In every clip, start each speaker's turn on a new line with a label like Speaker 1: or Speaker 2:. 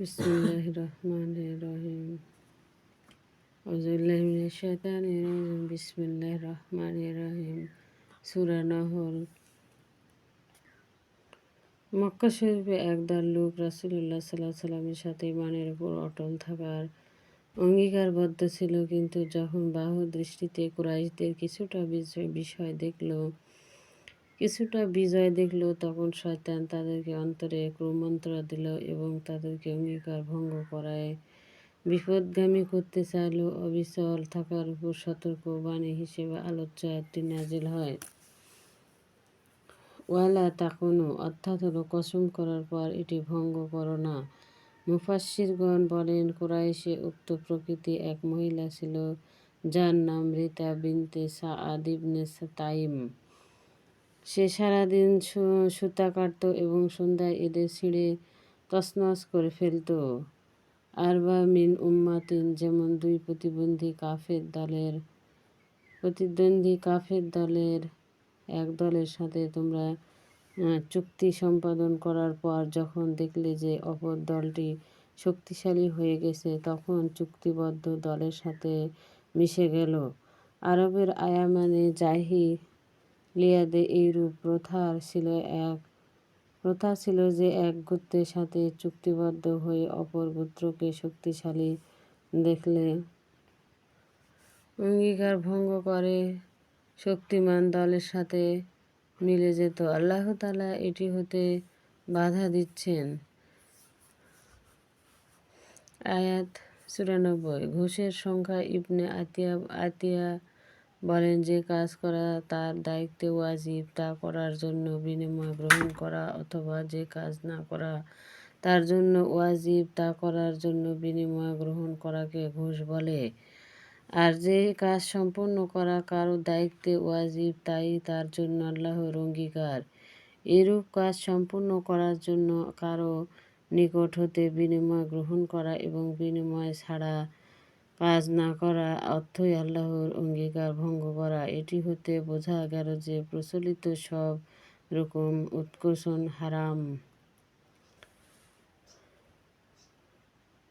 Speaker 1: বিসমুল্লাহ রহমান রহিম আউজুবিল্লাহ শৈতান বিসমুল্লাহ রহমান রহিম সুরা নহল মক্কা শরীফে একদল লোক রাসুলুল্লাহ সাল্লাহ সাল্লামের সাথে ইমানের উপর অটল থাকার অঙ্গীকারবদ্ধ ছিল। কিন্তু যখন বাহু দৃষ্টিতে কুরাইশদের কিছুটা বিষয় দেখল কিছুটা বিজয় দেখল তখন শয়তান তাদেরকে অন্তরে ক্রমন্ত্র দিল এবং তাদেরকে অঙ্গীকার ভঙ্গ করায়। বিপদগামী করতে চাইল অবিচল থাকার উপর সতর্ক বাণী হিসেবে আলোচ্য একটি নাজিল হয়। ওয়ালা তাকনু, অর্থাৎ হলো কসম করার পর এটি ভঙ্গ করো না। মুফাসিরগণ বলেন, কোরাইশে উক্ত প্রকৃতি এক মহিলা ছিল, যার নাম রিতা বিনতে সা আদিবনে তাইম সে সারাদিন সুতা কাটত এবং সন্ধ্যায় এদের ছিঁড়ে তছনছ করে ফেলত। আরবা মিন উম্মাতিন, যেমন দুই প্রতিবন্ধী কাফের দলের, প্রতিদ্বন্দ্বী কাফের দলের এক দলের সাথে তোমরা চুক্তি সম্পাদন করার পর যখন দেখলে যে অপর দলটি শক্তিশালী হয়ে গেছে, তখন চুক্তিবদ্ধ দলের সাথে মিশে গেল। আরবের আয়ামানে জাহি লিয়াদে এইরূপ প্রথার ছিল এক, প্রথা ছিল যে এক গোত্রের সাথে চুক্তিবদ্ধ হয়ে অপর গোত্রকে শক্তিশালী দেখলে অঙ্গীকার ভঙ্গ করে, শক্তিমান দলের সাথে মিলে যেত। আল্লাহ তালা এটি হতে বাধা দিচ্ছেন। আয়াত চুরানব্বই, ঘুষের সংখ্যা ইবনে আতিয়া আতিয়া বলেন যে কাজ করা তার দায়িত্বে ওয়াজিব, তা করার জন্য বিনিময় গ্রহণ করা অথবা যে কাজ না করা তার জন্য ওয়াজিব, তা করার জন্য বিনিময় গ্রহণ করাকে ঘুষ বলে। আর যে কাজ সম্পন্ন করা কারও দায়িত্বে ওয়াজিব, তাই তার জন্য আল্লাহর অঙ্গীকার। এরূপ কাজ সম্পূর্ণ করার জন্য কারও নিকট হতে বিনিময় গ্রহণ করা এবং বিনিময় ছাড়া কাজ না করা অর্থই আল্লাহর অঙ্গীকার, ভঙ্গ করা। এটি হতে বোঝা গেল যে প্রচলিত সব রকম উৎকোষণ হারাম।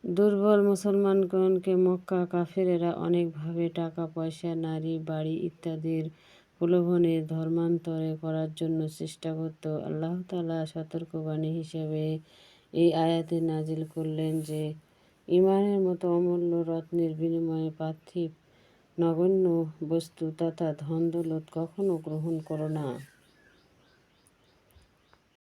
Speaker 1: দুর্বল মুসলমানগণকে মক্কা কাফেরেরা অনেকভাবে টাকা পয়সা নারী, বাড়ি ইত্যাদির প্রলোভনে ধর্মান্তরে করার জন্য চেষ্টা করত। আল্লাহ তালা সতর্কবাণী হিসেবে এই আয়াতে নাজিল করলেন যে ইমানের মতো অমূল্য রত্নের বিনিময়ে পার্থিব নগণ্য বস্তু তথা ধন দৌলত কখনো গ্রহণ করো না।